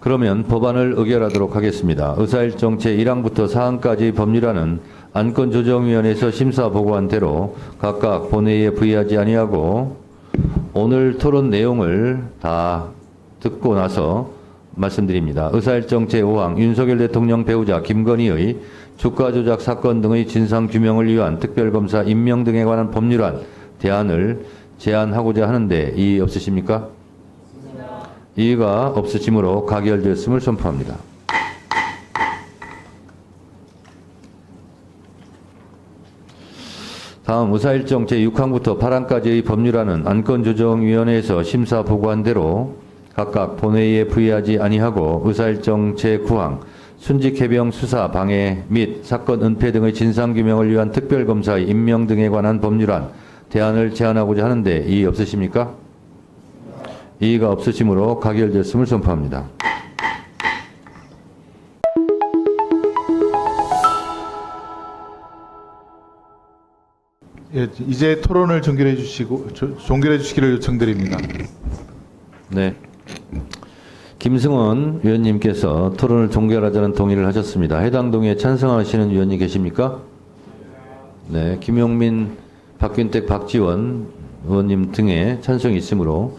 그러면 법안을 의결하도록 하겠습니다. 의사일정 제1항부터 4항까지 법률안은 안건조정위원회에서 심사 보고한 대로 각각 본회의에 부의하지 아니하고 오늘 토론 내용을 다 듣고 나서 말씀드립니다. 의사일정 제5항 윤석열 대통령 배우자 김건희의 주가 조작 사건 등의 진상 규명을 위한 특별검사 임명 등에 관한 법률안 대안을 제안하고자 하는데 이의 없으십니까? 이의가 없으시므로 가결되었음을 선포합니다. 다음 의사일정 제6항부터 8항까지의 법률안은 안건조정위원회에서 심사 보고한 대로 각각 본회의에 부의하지 아니하고 의사일정 제9항 순직해병 수사 방해 및 사건 은폐 등의 진상규명을 위한 특별검사의 임명 등에 관한 법률안 대안을 제안하고자 하는데 이의 없으십니까? 이의가 없으시므로 가결됐음을 선포합니다. 예, 이제 토론을 종결해 주시고 조- 종결해 주시기를 요청드립니다. 네. 김승원 위원님께서 토론을 종결하자는 동의를 하셨습니다. 해당 동의에 찬성하시는 위원님 계십니까? 네. 김용민, 박균택, 박지원 의원님 등의 찬성이 있으므로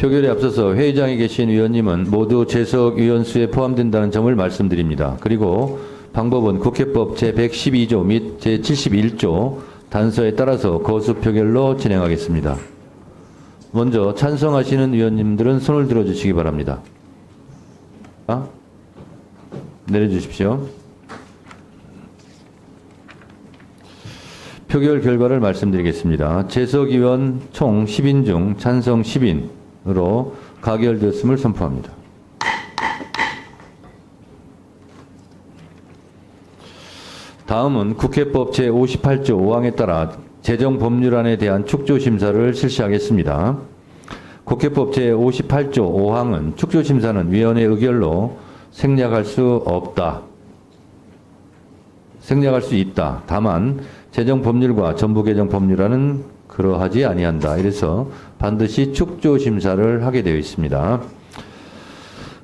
표결에 앞서서 회의장에 계신 위원님은 모두 재석 위원수에 포함된다는 점을 말씀드립니다. 그리고 방법은 국회법 제112조 및 제71조 단서에 따라서 거수 표결로 진행하겠습니다. 먼저 찬성하시는 위원님들은 손을 들어주시기 바랍니다. 아? 내려주십시오. 표결 결과를 말씀드리겠습니다. 재석 의원 총 10인 중 찬성 10인 으로 가결되었음을 선포합니다. 다음은 국회법 제58조 5항에 따라 재정법률안에 대한 축조심사를 실시하겠습니다. 국회법 제58조 5항은 축조심사는 위원회 의결로 생략할 수 없다. 생략할 수 있다. 다만 재정 법률과 전부 개정 법률안은 그러하지 아니한다. 이래서 반드시 축조 심사를 하게 되어 있습니다.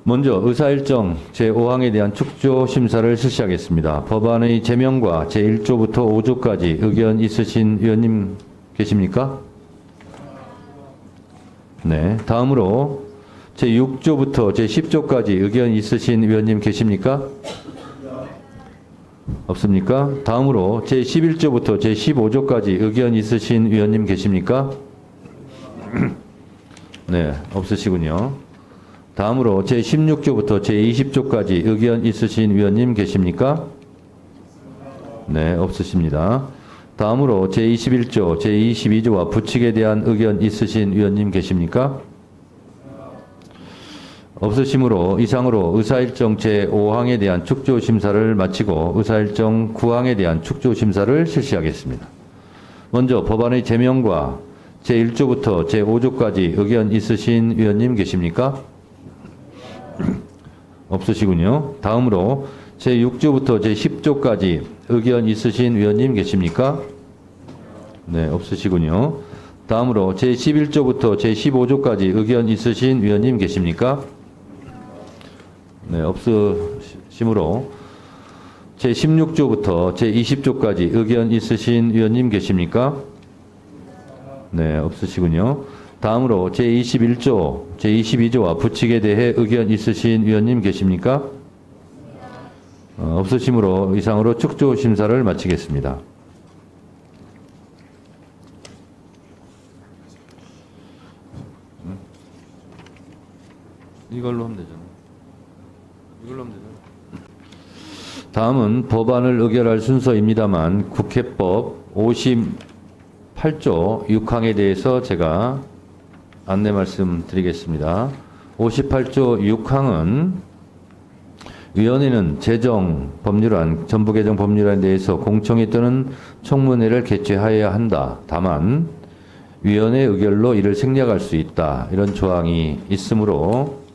먼저 의사 일정 제5항에 대한 축조 심사를 실시하겠습니다. 법안의 제명과 제1조부터 5조까지 의견 있으신 위원님 계십니까? 네. 다음으로 제6조부터 제10조까지 의견 있으신 위원님 계십니까? 없습니까? 다음으로 제 11조부터 제 15조까지 의견 있으신 위원님 계십니까? 네, 없으시군요. 다음으로 제 16조부터 제 20조까지 의견 있으신 위원님 계십니까? 네, 없으십니다. 다음으로 제21조, 제22조와 부칙에 대한 의견 있으신 위원님 계십니까? 없으시므로 이상으로 의사일정 제5항에 대한 축조 심사를 마치고 의사일정 9항에 대한 축조 심사를 실시하겠습니다. 먼저 법안의 제명과 제1조부터 제5조까지 의견 있으신 위원님 계십니까? 없으시군요. 다음으로 제6조부터 제10조까지 의견 있으신 위원님 계십니까? 네, 없으시군요. 다음으로 제11조부터 제15조까지 의견 있으신 위원님 계십니까? 네, 없으시므로 제 16조부터 제 20조까지 의견 있으신 위원님 계십니까? 네, 없으시군요. 다음으로 제 21조, 제 22조와 부칙에 대해 의견 있으신 위원님 계십니까? 어, 없으시므로 이상으로 축조 심사를 마치겠습니다. 이걸로 하면 되잖아. 다음은 법안을 의결할 순서입니다만 국회법 58조 6항에 대해서 제가 안내 말씀 드리겠습니다. 58조 6항은 위원회는 재정 법률안, 전부 개정 법률안에 대해서 공청회 또는 청문회를 개최하여야 한다. 다만 위원회 의결로 이를 생략할 수 있다. 이런 조항이 있으므로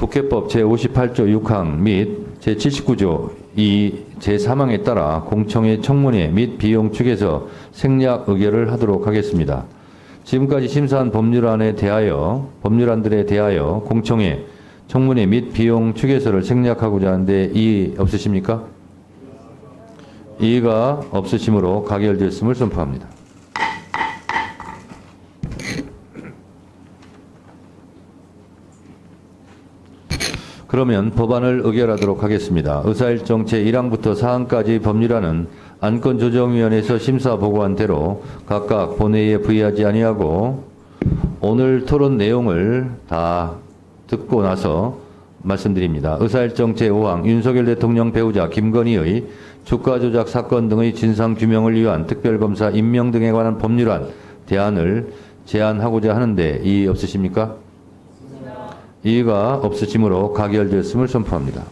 국회법 제58조 6항 및 제79조 2 제3항에 따라 공청회 청문회 및 비용 측에서 생략 의결을 하도록 하겠습니다. 지금까지 심사한 법률안에 대하여 법률안들에 대하여 공청회 청문회 및 비용 축에서를 생략하고자 하는데 이의 없으십니까? 이의가 없으시므로 가결됐음을 선포합니다. 그러면 법안을 의결하도록 하겠습니다. 의사일정 제1항부터 4항까지 법률안은 안건조정위원회에서 심사 보고한 대로 각각 본회의에 부의하지 아니하고 오늘 토론 내용을 다 듣고 나서 말씀드립니다. 의사일정 제5항 윤석열 대통령 배우자 김건희의 주가 조작 사건 등의 진상 규명을 위한 특별검사 임명 등에 관한 법률안 대안을 제안하고자 하는데 이의 없으십니까? 이의가 없으시므로 가결되었음을 선포합니다.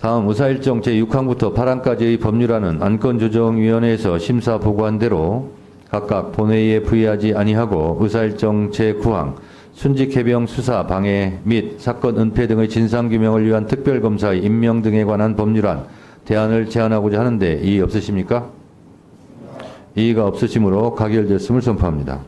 다음 의사일정 제6항부터 8항까지의 법률안은 안건조정위원회에서 심사 보고한 대로 각각 본회의에 부의하지 아니하고 의사일정 제9항 순직해병 수사 방해 및 사건 은폐 등의 진상규명을 위한 특별검사의 임명 등에 관한 법률안 대안을 제안하고자 하는데 이의 없으십니까? 이의가 없으시므로 가결됐음을 선포합니다.